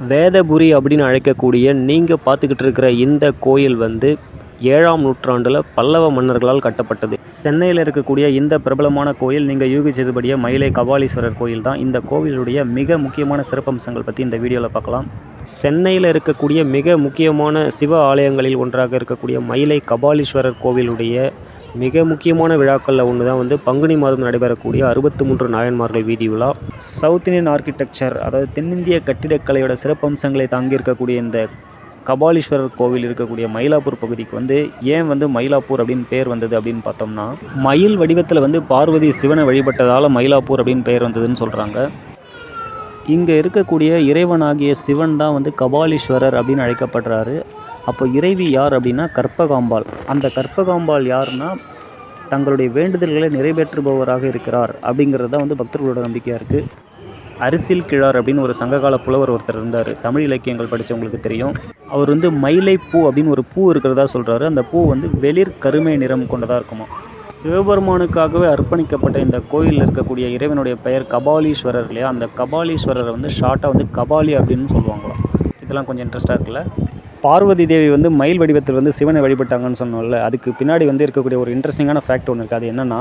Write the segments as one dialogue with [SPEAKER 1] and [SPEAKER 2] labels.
[SPEAKER 1] வேதபுரி அப்படின்னு அழைக்கக்கூடிய நீங்கள் பார்த்துக்கிட்டு இருக்கிற இந்த கோயில் வந்து ஏழாம் நூற்றாண்டில் பல்லவ மன்னர்களால் கட்டப்பட்டது. சென்னையில் இருக்கக்கூடிய இந்த பிரபலமான கோயில் நீங்கள் யூகிச்சதுபடியே மயிலை கபாலீஸ்வரர் கோயில் தான். இந்த கோவிலுடைய மிக முக்கியமான சிறப்பம்சங்கள் பற்றி இந்த வீடியோவில் பார்க்கலாம். சென்னையில் இருக்கக்கூடிய மிக முக்கியமான சிவ ஆலயங்களில் ஒன்றாக இருக்கக்கூடிய மயிலை கபாலீஸ்வரர் கோவிலுடைய மிக முக்கியமான விழாக்களில் ஒன்று தான் வந்து பங்குனி மாதம் நடைபெறக்கூடிய அறுபத்தி மூன்று நாயன்மார்கள் வீதி விழா. சவுத் இந்தியன் ஆர்கிடெக்சர் அதாவது தென்னிந்திய கட்டிடக்கலையோட சிறப்பம்சங்களை தாங்கியிருக்கக்கூடிய இந்த கபாலீஸ்வரர் கோவில் இருக்கக்கூடிய மயிலாப்பூர் பகுதிக்கு வந்து ஏன் வந்து மயிலாப்பூர் அப்படின்னு பேர் வந்தது அப்படின்னு பார்த்தோம்னா மயில் வடிவத்தில் வந்து பார்வதி சிவனை வழிபட்டதால் மயிலாப்பூர் அப்படின்னு பெயர் வந்ததுன்னு சொல்கிறாங்க இங்கே இருக்கக்கூடிய இறைவனாகிய சிவன் தான் வந்து கபாலீஸ்வரர் அப்படின்னு அழைக்கப்படுறாரு. அப்போ இறைவி யார் அப்படின்னா கற்பகாம்பாள். அந்த கற்பகாம்பாள் யாருன்னா தங்களுடைய வேண்டுதல்களை நிறைவேற்றுபவராக இருக்கிறார் அப்படிங்கிறது தான் வந்து பக்தர்களோட நம்பிக்கையாக இருக்குது அரசியல் கிழார் அப்படின்னு ஒரு சங்ககால புலவர் ஒருத்தர் இருந்தார். தமிழ் இலக்கியங்கள் படித்தவங்களுக்கு தெரியும். அவர் வந்து மயிலை பூ அப்படின்னு ஒரு பூ இருக்கிறதா சொல்கிறாரு அந்த பூ வந்து வெளிர் கருமை நிறம் கொண்டதாக இருக்குமா? சிவபெருமானுக்காகவே அர்ப்பணிக்கப்பட்ட இந்த கோயிலில் இருக்கக்கூடிய இறைவனுடைய பெயர் கபாலீஸ்வரர் இல்லையா? அந்த கபாலீஸ்வரரை வந்து ஷார்ட்டாக வந்து கபாலி அப்படின்னு சொல்லுவாங்களாம். இதெல்லாம் கொஞ்சம் இன்ட்ரெஸ்ட்டாக இருக்குல்ல? பார்வதி தேவி வந்து மயில் வடிவத்தில் வந்து சிவனை வழிபட்டாங்கன்னு சொன்னோம்ல அதுக்கு பின்னாடி வந்து இருக்கக்கூடிய ஒரு இன்ட்ரெஸ்டிங்கான ஃபேக்ட் ஒன்று இருக்குது அது என்னென்னா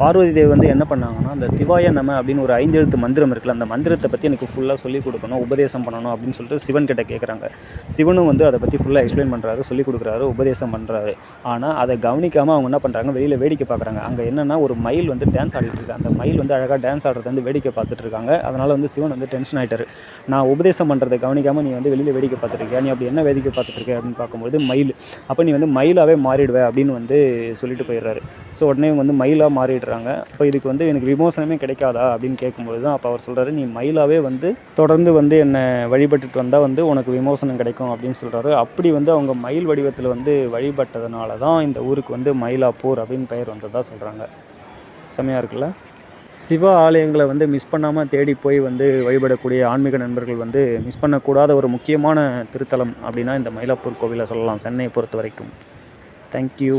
[SPEAKER 1] பார்வதி தேவி வந்து என்ன பண்ணாங்கன்னா அந்த சிவாய நம அப்படின்னு ஒரு ஐந்து எழுத்து மந்திரம் இருக்குல்ல அந்த மந்திரத்தை பற்றி எனக்கு ஃபுல்லாக சொல்லிக் கொடுக்கணும் உபதேசம் பண்ணணும் அப்படின்னு சொல்லிட்டு சிவன் கிட்ட கேட்குறாங்க சிவனும் வந்து அதை பற்றி ஃபுல்லாக எக்ஸ்பிளைன் பண்ணுறாரு சொல்லிக் கொடுக்குறாரு உபதேசம் பண்ணுறாரு ஆனால் அதை கவனிக்காமல் அவங்க என்ன பண்ணுறாங்க வெளியில் வேடிக்கை பார்க்குறாங்க அங்கே என்னென்னா ஒரு மயில் வந்து டான்ஸ் ஆடிட்டு இருக்கு. அந்த மயில் வந்து அழகாக டான்ஸ் ஆடுறது வந்து வேடிக்கை பார்த்துட்டு இருக்காங்க. அதனால் வந்து சிவன் வந்து டென்ஷன் ஆகிட்டாரு நான் உபதேசம் பண்ணுறதை கவனிக்காமல் நீ வந்து வெளியில் வேடிக்கை பார்த்துருக்கியா நீ அப்படி என்ன வேடிக்கை பார்த்துட்டு அப்படின்னு பார்க்கும்போது மயில். அப்போ நீ வந்து மயிலாகவே மாறிடுவே அப்படின்னு வந்து சொல்லிட்டு போயிடுறாரு. ஸோ உடனே இவங்க வந்து மயிலாக மாறிடுறாங்க. அப்போ இதுக்கு வந்து எனக்கு விமோசனமே கிடைக்காதா அப்படின்னு கேட்கும்போது தான் அப்போ அவர் சொல்கிறாரு நீ மயிலாகவே வந்து தொடர்ந்து வந்து என்னை வழிபட்டுட்டு வந்தால் வந்து உனக்கு விமோசனம் கிடைக்கும் அப்படின்னு சொல்கிறாரு அப்படி வந்து அவங்க மயில் வடிவத்தில் வந்து வழிபட்டதுனால தான் இந்த ஊருக்கு வந்து மயிலாப்பூர் அப்படின்னு பெயர் வந்ததாக சொல்கிறாங்க செம்மையாக இருக்குல்ல? சிவ ஆலயங்களை வந்து மிஸ் பண்ணாமல் தேடி போய் வந்து வழிபடக்கூடிய ஆன்மீக நண்பர்கள் வந்து மிஸ் பண்ணக்கூடாத ஒரு முக்கியமான திருத்தலம் அப்படின்னா இந்த மயிலாப்பூர் கோவிலை சொல்லலாம் சென்னையை பொறுத்த வரைக்கும் தேங்க்யூ